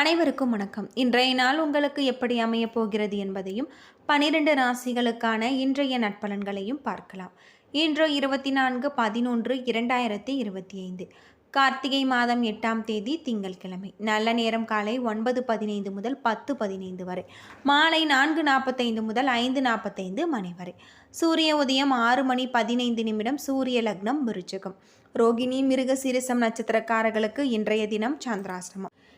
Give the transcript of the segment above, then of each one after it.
அனைவருக்கும் வணக்கம். இன்றைய நாள் உங்களுக்கு எப்படி அமையப் போகிறது என்பதையும் பனிரெண்டு ராசிகளுக்கான இன்றைய நட்பலன்களையும் பார்க்கலாம். இன்று இருபத்தி நான்கு பதினொன்று இரண்டாயிரத்தி இருபத்தி ஐந்து. கார்த்திகை மாதம் எட்டாம் தேதி திங்கள்கிழமை நல்ல நேரம் காலை ஒன்பது பதினைந்து முதல் பத்து பதினைந்து வரை. மாலை நான்கு நாற்பத்தைந்து முதல் ஐந்து நாற்பத்தைந்து மணி வரை. சூரிய உதயம் ஆறு மணி பதினைந்து நிமிடம் சூரிய லக்னம் விருச்சகம். ரோகிணி மிருக சீரிசம் நட்சத்திரக்காரர்களுக்கு இன்றைய தினம் சந்திராசிரமம்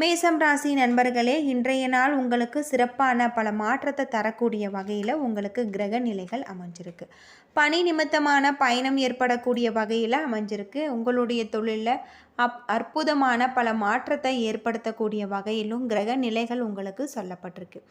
மேசம் ராசி நண்பர்களே இன்றைய நாள் உங்களுக்கு சிறப்பான பல மாற்றத்தை தரக்கூடிய வகையில் உங்களுக்கு கிரக நிலைகள் அமைஞ்சிருக்கு. பணி நிமித்தமான பயணம் ஏற்படக்கூடிய வகையில் அமைஞ்சிருக்கு. உங்களுடைய தொழிலில் அப் அற்புதமான பல மாற்றத்தை ஏற்படுத்தக்கூடிய வகையிலும் கிரக நிலைகள் உங்களுக்கு சொல்லப்பட்டிருக்கு.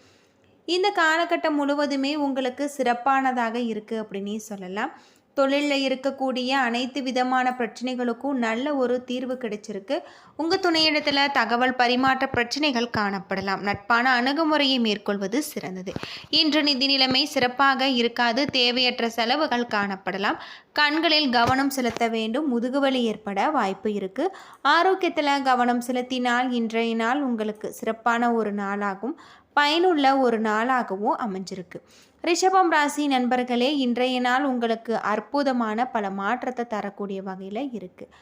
இந்த காலகட்டம் முழுவதுமே உங்களுக்கு சிறப்பானதாக இருக்குது அப்படின்னு சொல்லலாம். தொழிலில் இருக்கக்கூடிய அனைத்து விதமான பிரச்சனைகளுக்கும் நல்ல ஒரு தீர்வு கிடைச்சிருக்கு. உங்கள் துணையிடத்தில் தகவல் பரிமாற்ற பிரச்சனைகள் காணப்படலாம். நட்பான அணுகுமுறையை மேற்கொள்வது சிறந்தது. இன்று நிதி நிலைமை சிறப்பாக இருக்காது. தேவையற்ற செலவுகள் காணப்படலாம். கண்களில் கவனம் செலுத்த வேண்டும். முதுகுவலி ஏற்பட வாய்ப்பு இருக்குது ஆரோக்கியத்தில் கவனம் செலுத்தினால் இன்றைய நாள் உங்களுக்கு சிறப்பான ஒரு நாளாகும். பயனுள்ள ஒரு நாளாகவும் அமைஞ்சிருக்கு. ரிஷபம் ராசி நண்பர்களே இன்றைய நாள் உங்களுக்கு அற்புதமான பல மாற்றத்தை தரக்கூடிய வகையில் இருக்குது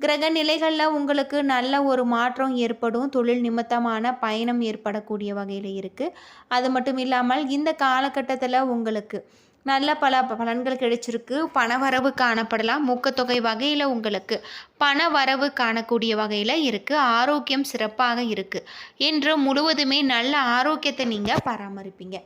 கிரக நிலைகளில் உங்களுக்கு நல்ல ஒரு மாற்றம் ஏற்படும். தொழில் நிமித்தமான பயணம் ஏற்படக்கூடிய வகையில் இருக்குது அது மட்டும் இல்லாமல் இந்த காலகட்டத்தில் உங்களுக்கு நல்ல பல பலன்கள் கிடைச்சிருக்கு. பணவரவு காணப்படலாம். ஊக்கத்தொகை வகையில் உங்களுக்கு பண வரவு காணக்கூடிய வகையில் இருக்குது ஆரோக்கியம் சிறப்பாக இருக்குது இன்று முழுவதுமே நல்ல ஆரோக்கியத்தை நீங்கள் பராமரிப்பீங்க.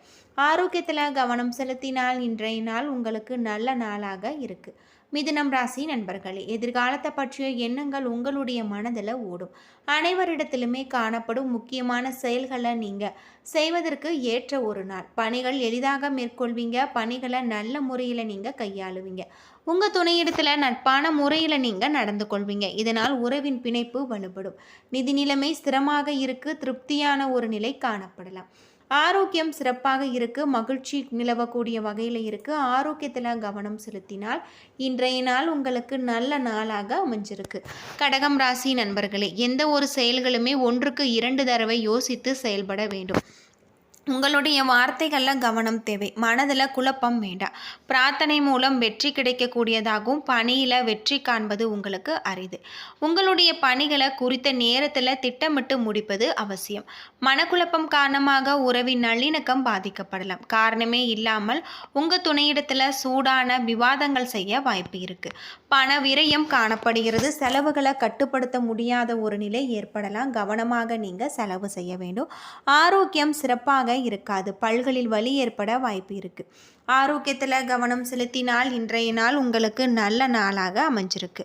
ஆரோக்கியத்தில் கவனம் செலுத்தினால் இன்றைய நாள் உங்களுக்கு நல்ல நாளாக இருக்குது மிதுனம் ராசி நண்பர்களே எதிர்காலத்தை பற்றிய எண்ணங்கள் உங்களுடைய மனதில் ஓடும். அனைவரிடத்திலுமே காணப்படும் முக்கியமான செயல்களை நீங்கள் செய்வதற்கு ஏற்ற ஒரு நாள். பணிகள் எளிதாக மேற்கொள்வீங்க பணிகளை நல்ல முறையில் நீங்கள் கையாளுவீங்க. உங்கள் துணையிடத்தில் நட்பான முறையில் நீங்கள் நடந்து கொள்வீங்க. இதனால் உறவின் பிணைப்பு வலுப்படும். நிதி நிலைமை ஸ்திரமாக இருக்கு திருப்தியான ஒரு நிலை காணப்படலாம். ஆரோக்கியம் சிறப்பாக இருக்குது மகிழ்ச்சி நிலவக்கூடிய வகையில் இருக்குது ஆரோக்கியத்தில் கவனம் செலுத்தினால் இன்றைய நாள் உங்களுக்கு நல்ல நாளாக அமைஞ்சிருக்கு. கடகம் ராசி நண்பர்களே எந்த ஒரு செயல்களுமே ஒன்றுக்கு இரண்டு தடவை யோசித்து செயல்பட வேண்டும். உங்களுடைய வார்த்தைகளில் கவனம் தேவை. மனதில் குழப்பம் வேண்டாம். பிரார்த்தனை மூலம் வெற்றி கிடைக்கக்கூடியதாகவும் பணியில் வெற்றி காண்பது உங்களுக்கு அரிது. உங்களுடைய பணிகளை குறித்த நேரத்தில் திட்டமிட்டு முடிப்பது அவசியம். மனக்குழப்பம் காரணமாக உறவின் நல்லிணக்கம் பாதிக்கப்படலாம். காரணமே இல்லாமல் உங்கள் துணையிடத்தில் சூடான விவாதங்கள் செய்ய வாய்ப்பு இருக்குது பண விரயம் காணப்படுகிறது. செலவுகளை கட்டுப்படுத்த முடியாத ஒரு நிலை ஏற்படலாம். கவனமாக நீங்கள் செலவு செய்ய வேண்டும். ஆரோக்கியம் சிறப்பாக இருக்காது. பல்களில் வலி ஏற்பட வாய்ப்பு இருக்குது ஆரோக்கியத்தில் கவனம் செலுத்தினால் இன்றைய நாள் உங்களுக்கு நல்ல நாளாக அமைஞ்சிருக்கு.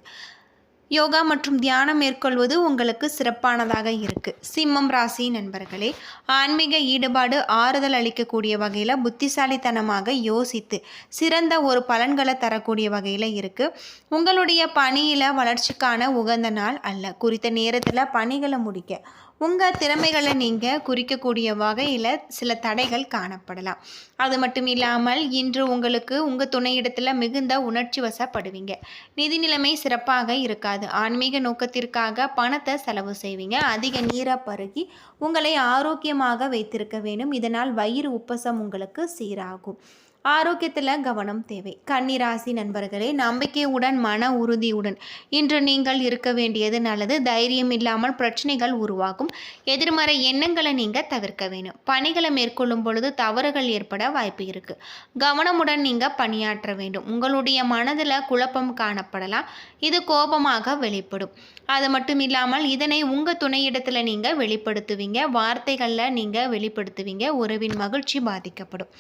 யோகா மற்றும் தியானம் மேற்கொள்வது உங்களுக்கு சிறப்பானதாக இருக்குது சிம்மம் ராசி நண்பர்களே ஆன்மீக ஈடுபாடு ஆறுதல் அளிக்கக்கூடிய வகையில் புத்திசாலித்தனமாக யோசித்து சிறந்த ஒரு பலன்களை தரக்கூடிய வகையில் இருக்குது உங்களுடைய பணியில் வளர்ச்சிக்கான உகந்த நாள் அல்ல. குறித்த நேரத்தில் பணிகளை முடிக்க உங்கள் திறமைகளை நீங்கள் குறிக்கக்கூடிய வகையில் சில தடைகள் காணப்படலாம். அது மட்டும் இல்லாமல் இன்று உங்களுக்கு உங்கள் துணையிடத்தில் மிகுந்த உணர்ச்சி வசப்படுவீங்க. நிதி நிலைமை சிறப்பாக இருக்காது. ஆன்மீக நோக்கத்திற்காக பணத்தை செலவு செய்வீங்க. அதிக நீரை பருகி உங்களை ஆரோக்கியமாக வைத்திருக்க வேண்டும். இதனால் வயிறு உப்பசம் உங்களுக்கு சீராகும். ஆரோக்கியத்தில் கவனம் தேவை. கன்னிராசி நண்பர்களே நம்பிக்கையுடன் மன உறுதியுடன் இன்று நீங்கள் இருக்க வேண்டியது நல்லது. தைரியம் இல்லாமல் பிரச்சனைகள் உருவாகும். எதிர்மறை எண்ணங்களை நீங்கள் தவிர்க்க வேணும் பணிகளை மேற்கொள்ளும் பொழுது தவறுகள் ஏற்பட வாய்ப்பு இருக்குது கவனமுடன் நீங்கள் பணியாற்ற வேண்டும். உங்களுடைய மனதில் குழப்பம் காணப்படலாம். இது கோபமாக வெளிப்படும். அது மட்டும் இல்லாமல் இதனை உங்கள் துணையிடத்தில் நீங்கள் வெளிப்படுத்துவீங்க. வார்த்தைகளில் நீங்கள் வெளிப்படுத்துவீங்க. உறவின் மகிழ்ச்சி பாதிக்கப்படும்.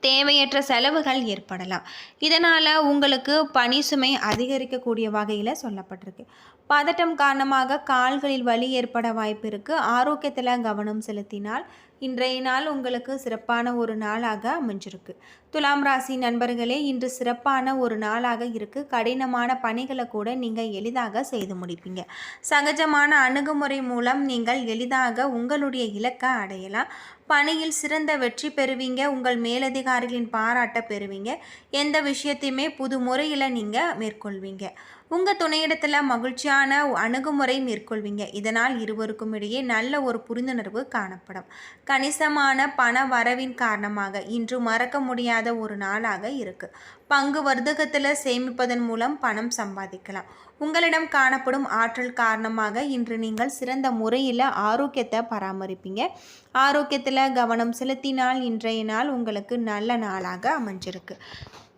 தேவையற்ற செலவுகள் ஏற்படலாம். இதனால் உங்களுக்கு பணி சுமை அதிகரிக்கக்கூடிய வகையில் சொல்லப்பட்டிருக்கு. பதட்டம் காரணமாக கால்களில் வலி ஏற்பட வாய்ப்பு இருக்குது ஆரோக்கியத்தில் கவனம் செலுத்தினால் இன்றைய நாள் உங்களுக்கு சிறப்பான ஒரு நாளாக அமைஞ்சிருக்கு. துலாம் ராசி நண்பர்களே இன்று சிறப்பான ஒரு நாளாக இருக்கு. கடினமான பணிகளை கூட நீங்கள் எளிதாக செய்து முடிப்பீங்க. சகஜமான அணுகுமுறை மூலம் நீங்கள் எளிதாக உங்களுடைய இலக்கை அடையலாம். பணியில் சிறந்த வெற்றி பெறுவீங்க. உங்கள் மேலதிகாரிகளின் பாராட்டை பெறுவீங்க. எந்த விஷயத்தையுமே புது முறையில் நீங்கள் மேற்கொள்வீங்க. உங்கள் துணையிடத்தில் மகிழ்ச்சியான அணுகுமுறை மேற்கொள்வீங்க. இதனால் இருவருக்கும் இடையே நல்ல ஒரு புரிந்துணர்வு காணப்படும். கணிசமான பண வரவின் காரணமாக இன்று மறக்க முடியாத ஒரு நாளாக இருக்குது பங்கு வர்த்தகத்தில் சேமிப்பதன் மூலம் பணம் சம்பாதிக்கலாம். உங்களிடம் காணப்படும் ஆற்றல் காரணமாக இன்று நீங்கள் சிறந்த முறையில் ஆரோக்கியத்தை பராமரிப்பீங்க. ஆரோக்கியத்தில் கவனம் செலுத்தினால் இன்றைய நாள் உங்களுக்கு நல்ல நாளாக அமைஞ்சிருக்கு.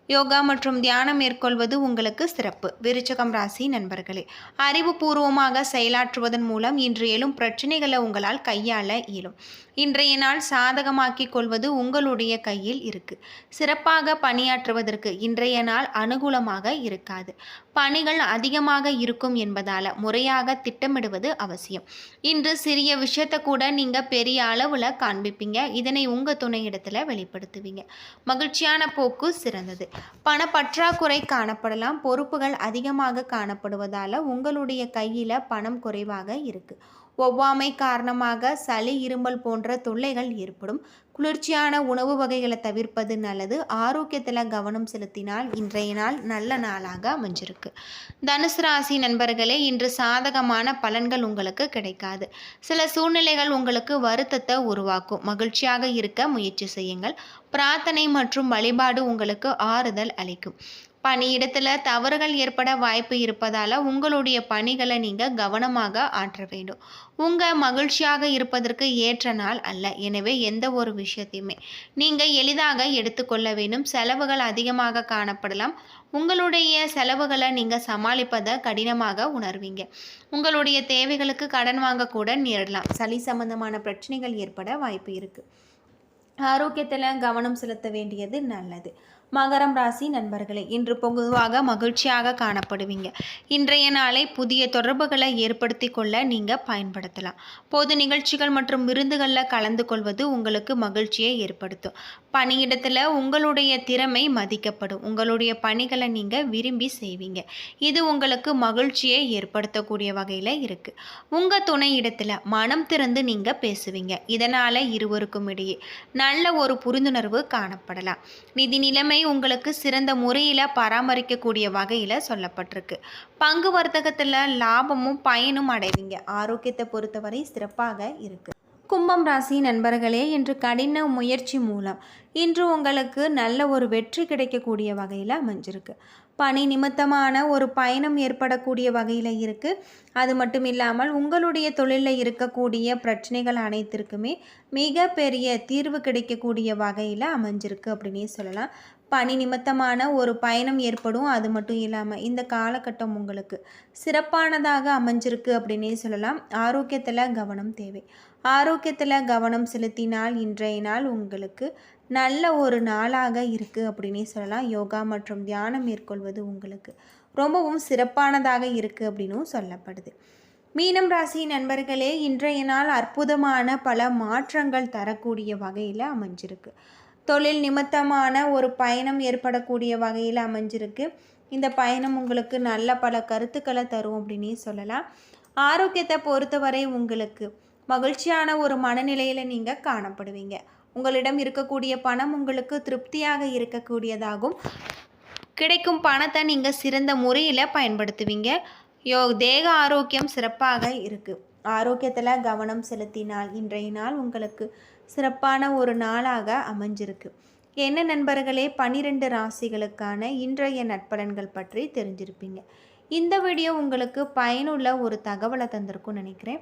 யோகா மற்றும் தியானம் மேற்கொள்வது உங்களுக்கு சிறப்பு. விருச்சகம் ராசி நண்பர்களே அறிவுபூர்வமாக செயலாற்றுவதன் மூலம் இன்று எழும் பிரச்சனைகளை உங்களால் கையாள இயலும். இன்றைய நாள் சாதகமாக்கிக் கொள்வது உங்களுடைய கையில் இருக்கு. சிறப்பாக பணியாற்றுவதற்கு இன்றைய நாள் அனுகூலமாக இருக்காது. பணிகள் அதிகமாக இருக்கும் என்பதால் முறையாக திட்டமிடுவது அவசியம். இன்று சிறிய விஷயத்தை கூட நீங்கள் பெரிய அளவில் காண்பிப்பீங்க. இதனை உங்கள் துணையிடத்தில் வெளிப்படுத்துவீங்க. மகிழ்ச்சியான போக்கு சிறந்தது. பணப்பற்றாக்குறை காணப்படலாம். பொறுப்புகள் அதிகமாக காணப்படுவதால் உங்களுடைய கையில் பணம் குறைவாக இருக்குது ஒவ்வாமை காரணமாக சளி இருமல் போன்ற தொல்லைகள் ஏற்படும். குளிர்ச்சியான உணவு வகைகளை தவிர்ப்பது நல்லது. ஆரோக்கியத்தில் கவனம் செலுத்தினால் இன்றைய நாள் நல்ல நாளாக அமைஞ்சிருக்கு. தனுசு ராசி நண்பர்களே இன்று சாதகமான பலன்கள் உங்களுக்கு கிடைக்காது. சில சூழ்நிலைகள் உங்களுக்கு வருத்தத்தை உருவாக்கும். மகிழ்ச்சியாக இருக்க முயற்சி செய்யுங்கள். பிரார்த்தனை மற்றும் வழிபாடு உங்களுக்கு ஆறுதல் அளிக்கும். பணியிடத்தில் தவறுகள் ஏற்பட வாய்ப்பு இருப்பதால் உங்களுடைய பணிகளை நீங்கள் கவனமாக ஆற்ற வேண்டும். உங்கள் மகிழ்ச்சியாக இருப்பதற்கு ஏற்ற நாள் அல்ல. எனவே எந்த ஒரு விஷயத்தையுமே நீங்கள் எளிதாக எடுத்துக்கொள்ள வேண்டும். செலவுகள் அதிகமாக காணப்படலாம். உங்களுடைய செலவுகளை நீங்கள் சமாளிப்பதை கடினமாக உணர்வீங்க. உங்களுடைய தேவைகளுக்கு கடன் வாங்கக்கூட நேரிடலாம் சளி சம்பந்தமான பிரச்சனைகள் ஏற்பட வாய்ப்பு இருக்குது ஆரோக்கியத்தில் கவனம் செலுத்த வேண்டியது நல்லது. மகரம் ராசி நண்பர்களே இன்று பொதுவாக மகிழ்ச்சியாக காணப்படுவீங்க. இன்றைய நாளை புதிய தொடர்புகளை ஏற்படுத்தி கொள்ள நீங்கள் பயன்படுத்தலாம். பொது நிகழ்ச்சிகள் மற்றும் விருந்துகளில் கலந்து கொள்வது உங்களுக்கு மகிழ்ச்சியை ஏற்படுத்தும். பணியிடத்தில் உங்களுடைய திறமை மதிக்கப்படும். உங்களுடைய பணிகளை நீங்கள் விரும்பி செய்வீங்க. இது உங்களுக்கு மகிழ்ச்சியை ஏற்படுத்தக்கூடிய வகையில் இருக்குது உங்கள் துணை இடத்துல மனம் திறந்து நீங்கள் பேசுவீங்க. இதனால் இருவருக்கும் இடையே நல்ல ஒரு புரிந்துணர்வு காணப்படலாம். நிதி நிலைமை உங்களுக்கு சிறந்த முறையில் பராமரிக்கக்கூடிய வகையில் சொல்லப்பட்டிருக்கு. பங்கு வர்த்தகத்தில் லாபமும் பயனும் அடைவீங்க. ஆரோக்கியத்தை பொறுத்தவரை சிறப்பாக இருக்குது கும்பம் ராசி நண்பர்களே இன்று கடின முயற்சி மூலம் இன்று உங்களுக்கு நல்ல ஒரு வெற்றி கிடைக்கக்கூடிய வகையில் அமைஞ்சிருக்கு. பணி நிமித்தமான ஒரு பயணம் ஏற்படக்கூடிய வகையில் இருக்குது அது மட்டும் இல்லாமல் உங்களுடைய தொழிலில் இருக்கக்கூடிய பிரச்சனைகள் அனைத்திற்குமே மிகப்பெரிய தீர்வு கிடைக்கக்கூடிய வகையில் அமைஞ்சிருக்கு அப்படின்னே சொல்லலாம். பணி நிமித்தமான ஒரு பயணம் ஏற்படும். அது மட்டும் இல்லாமல் இந்த காலகட்டம் உங்களுக்கு சிறப்பானதாக அமைஞ்சிருக்கு அப்படின்னே சொல்லலாம். ஆரோக்கியத்தில் கவனம் தேவை. ஆரோக்கியத்தில் கவனம் செலுத்தினால் இன்றைய நாள் உங்களுக்கு நல்ல ஒரு நாளாக இருக்குது அப்படின்னே சொல்லலாம். யோகா மற்றும் தியானம் மேற்கொள்வது உங்களுக்கு ரொம்பவும் சிறப்பானதாக இருக்குது அப்படின்னும் சொல்லப்படுது. மீனம் ராசி நண்பர்களே இன்றைய நாள் அற்புதமான பல மாற்றங்கள் தரக்கூடிய வகையில் அமைஞ்சிருக்கு. தொழில் நிமித்தமான ஒரு பயணம் ஏற்படக்கூடிய வகையில் அமைஞ்சிருக்கு. இந்த பயணம் உங்களுக்கு நல்ல பல கருத்துக்களை தரும் அப்படின்னே சொல்லலாம். ஆரோக்கியத்தை பொறுத்தவரை உங்களுக்கு மகிழ்ச்சியான ஒரு மனநிலையில் நீங்கள் காணப்படுவீங்க. உங்களிடம் இருக்கக்கூடிய பணம் உங்களுக்கு திருப்தியாக இருக்கக்கூடியதாகும் கிடைக்கும் பணத்தை நீங்கள் சிறந்த முறையில் பயன்படுத்துவீங்க. யோ தேக ஆரோக்கியம் சிறப்பாக இருக்குது ஆரோக்கியத்தில் கவனம் செலுத்தினால் இன்றைய நாள் உங்களுக்கு சிறப்பான ஒரு நாளாக அமைஞ்சிருக்கு. என்ன நண்பர்களே பன்னிரெண்டு ராசிகளுக்கான இன்றைய நட்பலன்கள் பற்றி தெரிஞ்சிருப்பீங்க. இந்த வீடியோ உங்களுக்கு பயனுள்ள ஒரு தகவலை தந்திருக்கும்னு நினைக்கிறேன்.